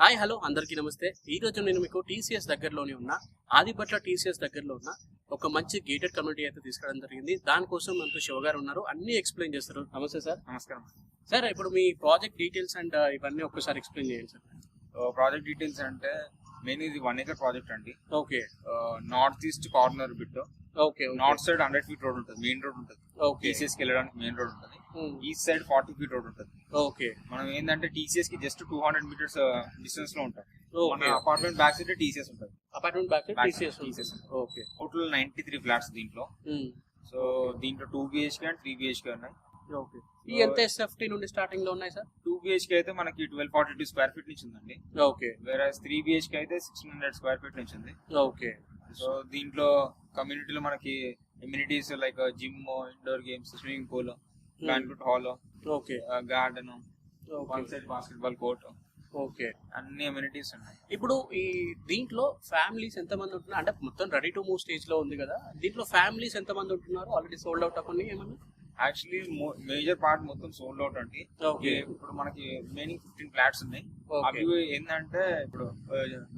Hi hello అందరికీ నమస్తే. ఈ రోజు నేను మీకు టీసీఎస్ దగ్గరలోనే ఉన్న ఆదిపట్ల టీసీఎస్ దగ్గరలో ఉన్న ఒక మంచి గేటెడ్ కమ్యూనిటీ అయితే తీసుకురావడం జరిగింది. దానికోసం మనతో శివ గారు ఉన్నారు. అన్ని ఎక్స్ప్లెయిన్ చేస్తారు. నమస్తే సార్. నమస్కారం. సార్ ఇప్పుడు మీ ప్రాజెక్ట్ డీటెయిల్స్ అండ్ ఇవన్నీ ఒక్కసారి ఎక్స్ప్లెయిన్ చేయండి సార్. ప్రాజెక్ట్ డీటెయిల్స్ అంటే మెయిన్ ఇది వన్ ఏకర్ ప్రాజెక్ట్ అండి. Okay. North east corner bit okay north side hundred feet road ఉంటుంది. మెయిన్ రోడ్ ఉంటుంది. ఓకే. టీసీఎస్కి వెళ్ళడానికి మెయిన్ రోడ్ ఉంటుంది. East side forty feet road ఉంటుంది. ఓకే మనం ఏంటంటే టీసీఎస్కి జస్ట్ టూ హండ్రెడ్ మీటర్స్ డిస్టెన్స్లో ఉంటాం. అపార్ట్మెంట్ బ్యాక్ సైడ్ టీసీఎస్ ఉంటుంది. Apartment back Back TCS TCS. Okay total ninety three flats దీంట్లో. సో దీంట్లో two BHK and three BHK ఉన్నాయి. ఓకే ఈ ఎంత ఎస్ఎఫ్టీ నుండి స్టార్టింగ్లో ఉన్నాయి సార్ టూ బిహెచ్కే అయితే మనకి twelve forty two square feet నుంచి ఉందండి. ఓకే వేరే త్రీ బిహెచ్కే అయితే సిక్స్టీన్ హండ్రెడ్ స్క్వేర్ ఫీట్ నుంచి ఉంది. ఓకే సో దీంట్లో కమ్యూనిటీలో మనకి immunities like gym indoor games swimming pool banquet hall okay garden one side basketball court okay అన్ని అమ్యూనిటీస్ ఉన్నాయి. ఇప్పుడు ఈ దీంట్లో ఫ్యామిలీస్ ఎంతమంది ఉంటున్నారు? అంటే మొత్తం రెడీ టు మూవ్ స్టేజ్లో ఉంది కదా. దీంట్లో ఫ్యామిలీస్ ఎంతమంది ఉంటున్నారు? ఆల్రెడీ సోల్డ్ అవుట్ అవ్వండి ఏమన్నా? యాక్చువల్లీ మేజర్ పార్ట్ మొత్తం సోల్డ్ అవుట్ అండి. ఓకే ఇప్పుడు మనకి రిమైనింగ్ ఫిఫ్టీన్ ఫ్లాట్స్ ఉన్నాయి. అవి ఏంటంటే ఇప్పుడు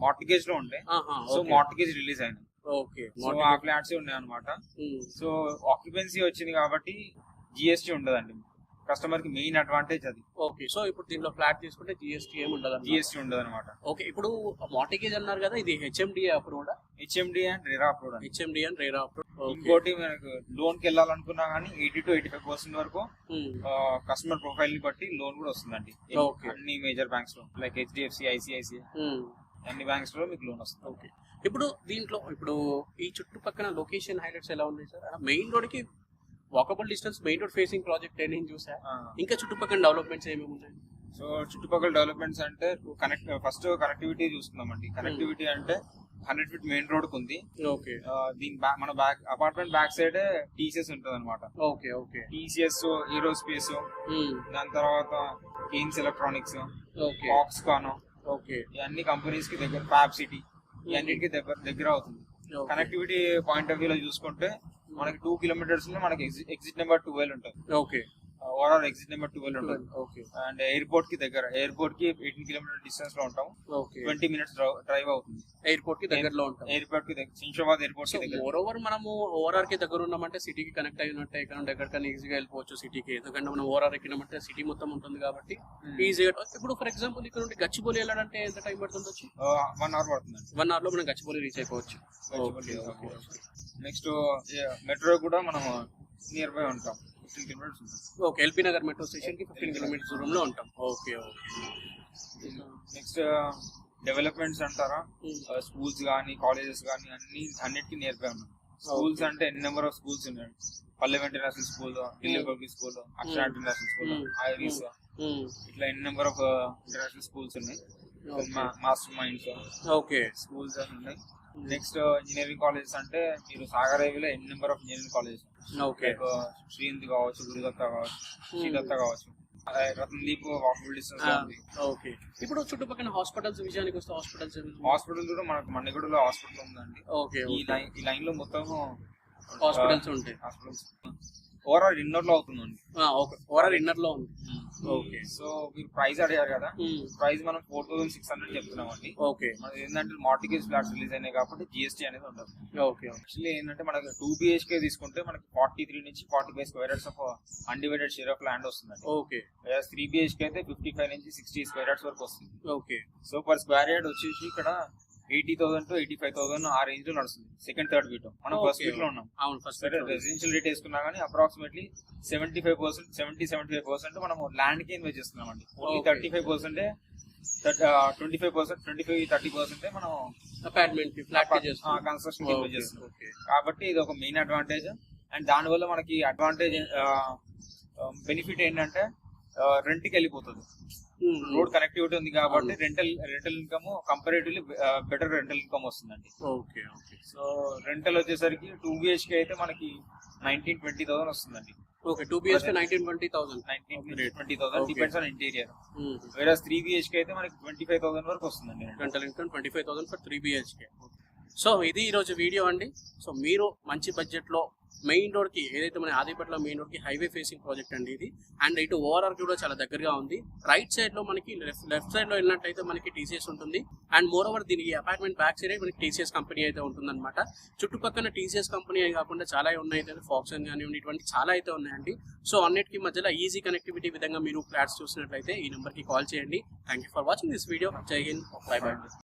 మార్టిగేజ్లో ఆహా, సో. మార్టిగేజ్ రిలీజ్ అయినాయి. ఓకే సో ఆ ఫ్లాట్స్ ఉన్నాయి అనమాట ఉమ్, సో ఆక్యుపెన్సీ వచ్చింది కాబట్టి జిఎస్టీ ఉండదండి. కస్టమర్కి మెయిన్ అడ్వాంటేజ్ అది. ఓకే సో ఇప్పుడు దీంట్లో ఫ్లాట్ తీసుకుంటే జిఎస్టీ ఏమి ఉండదు జిఎస్టీ ఉండదు అనమాట ఓకే ఇప్పుడు మార్టిగేజ్ అన్నారు కదా ఇది HMD approved? HMD and RERA approve అండి. హెచ్ఎండి అండ్ రేరా అప్రూవ్ ఇంకోటి మనకు లోన్కి వెళ్ళాలనుకున్నా కానీ eighty two eighty five percent వరకు కస్టమర్ ప్రొఫైల్ని బట్టి లోన్ కూడా వస్తుందండి. అన్ని మేజర్ బ్యాంక్స్లో లైక్ హెచ్డిఎఫ్సి ఐసిఐసిఐ అన్ని బ్యాంక్స్లో మీకు లోన్ వస్తుంది. ఓకే. ఇప్పుడు దీంట్లో ఇప్పుడు ఈ చుట్టుపక్కల లొకేషన్ హైలైట్స్ ఎలా ఉన్నాయి సార్? మెయిన్ రోడ్కి walkable distance main road facing project నేను చూసా. ఇంకా చుట్టుపక్కల డెవలప్మెంట్స్ ఏమేమి ఉన్నాయి సో చుట్టుపక్కల డెవలప్మెంట్స్ అంటే కనెక్ట్ ఫస్ట్ కనెక్టివిటీ చూస్తున్నామండి. కనెక్టివిటీ అంటే హండ్రెడ్ ఫీట్ మెయిన్ రోడ్ ఉంది ఓకే. దీని మన back apartment back side TCS ఉంటుంది అనమాట ఓకే ఓకే. టీసీఎస్ ఏరోస్పేస్ దాని తర్వాత Kaynes electronics okay. Foxconn okay. ఇవన్నీ కంపెనీస్కి దగ్గర ఫ్యాబ్ సిటీ ఇవన్నిటికి దగ్గర దగ్గర అవుతుంది. కనెక్టివిటీ పాయింట్ ఆఫ్ వ్యూ లో చూసుకుంటే మనకి టూ కిలోమీటర్స్లో మనకి ఎగ్జిట్ నెంబర్ ట్వెల్వ్ ఉంటుంది. Okay overall exit number twelve ఉంటుంది. అండ్ ఎయిర్పోర్ట్కి దగ్గర ఎయిర్పోర్ట్కి ఎయిటీన్ కిలోమీటర్ డిస్టెన్స్లో ఉంటాం. ఓకే ట్వంటీ మినిట్స్ డ్రైవ్ అవుతుంది. ఎయిర్పోర్ట్కి దగ్గరలో ఉంటాం. ఎయిర్పోర్ట్కి దగ్గర శంషాబాద్ ఎయిర్పోర్ట్కి దగ్గర. ఓవర్ మనము ఓఆర్ఆర్కి దగ్గర ఉన్నామంటే సిటీకి కనెక్ట్ అయినట్టే ఇక్కడ ఎక్కడికైనా ఈజీగా వెళ్ళిపోవచ్చు సిటీకి ఎందుకంటే మనం ఓఆర్ఆర్ ఎక్కినామంటే సిటీ మొత్తం ఉంటుంది కాబట్టి ఈజీగా ఇప్పుడు ఫర్ ఎగ్జాంపుల్ ఇక్కడ నుండి గచ్చిబౌలి వెళ్ళాలంటే ఎంత టైం పడుతుంది వచ్చి? వన్ అవర్ పడుతుందండి. వన్ అవర్లో మనం గచ్చిబౌలి రీచ్ అయిపోవచ్చు. నెక్స్ట్ మెట్రో కూడా మనం నియర్ బై ఉంటాం. Fifteen kilometres okay LB Nagar metro స్టేషన్కి ఫిఫ్టీన్ కిలోమీటర్స్ దూరంలో ఉంటాం. ఓకే ఓకే నెక్స్ట్ డెవలప్మెంట్స్ అంటారా? స్కూల్స్ కానీ కాలేజెస్ కానీ అన్ని అన్నిటికీ నియర్ బై ఉన్నాయి స్కూల్స్ అంటే ఎన్ని నెంబర్ ఆఫ్ స్కూల్స్ ఉన్నాయి? పల్లె international school Delhi public school Akshara international school. Iris ఇట్లా ఎన్ని నెంబర్ ఆఫ్ ఇంటర్నేషనల్ స్కూల్స్ ఉన్నాయి? మాస్టర్ మైండ్స్ ఓకే స్కూల్స్ అని ఉన్నాయి. నెక్స్ట్ ఇంజనీరింగ్ కాలేజెస్ అంటే మీరు సాగర్ హైవేలో ఎన్ని number of engineering colleges okay Sreenidhi కావచ్చు గురుదత్త కావచ్చు శ్రీదత్త కావచ్చు. రతన్దీప్ వాకబుల్ డిస్టెన్స్ ఉంది. ఓకే ఇప్పుడు చుట్టుపక్కల హాస్పిటల్స్ విషయానికి వస్తే హాస్పిటల్స్ హాస్పిటల్ కూడా మనకు మన్నగూడలో హాస్పిటల్ ఉందండి. ఓకే ఈ లైన్ ఈ లైన్లో మొత్తం హాస్పిటల్స్ ఉంటాయి హాస్పిటల్స్ ఓవరాల్ ఇన్నర్లో అవుతుందండి ఓవరాల్ ఇన్నర్లో ఉంది. ఓకే సో మీరు ప్రైస్ అడిగారు కదా? ప్రైస్ మనం ఫోర్ థౌసండ్ సిక్స్ హండ్రెడ్ చెప్తున్నాం అండి. ఓకే మనది ఏంటంటే మార్టిగేజ్ ఫ్లాట్స్ రిలీజ్ అయినాయి కాబట్టి జిఎస్టీ అనేది ఉండదు. ఓకే యాక్చువల్లీ ఏంటంటే మనకి టూ బిహెచ్కే తీసుకుంటే మనకి ఫార్టీ త్రీ నుంచి forty five square yards of undivided share of land వస్తుందండి. ఓకే త్రీ బిహెచ్కే అయితే ఫిఫ్టీ ఫైవ్ నుంచి సిక్స్టీ స్క్వేర్ యార్డ్స్ వరకు వస్తుంది. Okay so per square yard వచ్చేసి ఇక్కడ eighty thousand to eighty five thousand ఆ రేంజ్లో నడుస్తుంది సెకండ్ థర్డ్ వీట్ మనం ఫస్ట్. వీట్లో ఉన్నాం. అవును ఫస్ట్ సరే రెసిడెన్షియల్ రేట్ వేసుకున్నా కానీ approximately seventy five percent seventy seventy five percent మనం ల్యాండ్కి ఇన్వెస్ట్ చేస్తున్నాం అండి only. Thirty five percent twenty five percent twenty five thirty percent మనం అపార్ట్మెంట్ ఫ్లాట్ కన్స్ట్రక్షన్ ఇన్వెస్ట్ చేస్తున్నాం. కాబట్టి ఇది ఒక మెయిన్ అడ్వాంటేజ్ అండ్ దానివల్ల మనకి అడ్వాంటేజ్ బెనిఫిట్ ఏంటంటే రెంట్కి వెళ్ళిపోతుంది. రోడ్ కనెక్టివిటీ ఉంది కాబట్టి rental rental income comparatively better rental income వస్తుందండి. Okay okay. సో రెంటల్ వచ్చేసరికి టూ బిహెచ్కే అయితే మనకి నైన్టీన్ ట్వంటీ థౌసండ్ వస్తుందండి. Okay two BHK nineteen twenty thousand nineteen twenty thousand Okay. Depends on interior వేరే three BHK అయితే మనకి twenty five thousand వరకు వస్తుందండి. Rental income twenty five thousand for three BHK so ఇది ఈరోజు వీడియో అండి. So మీరు మంచి బడ్జెట్లో మెయిన్ రోడ్కి ఏదైతే మన ఆదిపట్ల మెయిన్ రోడ్కి హైవే ఫేసింగ్ ప్రాజెక్ట్ అండి ఇది. అండ్ ఇటు ఓఆర్ఆర్ కూడా చాలా దగ్గరగా ఉంది. రైట్ సైడ్లో మనకి లెఫ్ట్ సైడ్లో వెళ్ళినట్టయితే మనకి టీసీఎస్ ఉంటుంది. అండ్ మోర్ ఓవర్ దీనికి అపార్ట్మెంట్ బ్యాక్ సైడ్ మనకి టీసీఎస్ కంపెనీ అయితే ఉంటుందన్నమాట. చుట్టుపక్కల టీసీఎస్ కంపెనీ కాకుండా చాలా ఉన్నాయి అయితే ఫాక్సన్ కానివ్వండి ఇటువంటి చాలా అయితే ఉన్నాయండి. సో అన్నిటికీ మధ్యలో ఈజీ కనెక్టివిటీ విధంగా మీరు ఫ్లాట్స్ చూసినట్లయితే ఈ నెంబర్కి కాల్ చేయండి. Thank you for watching this video. జై హింద్. By by.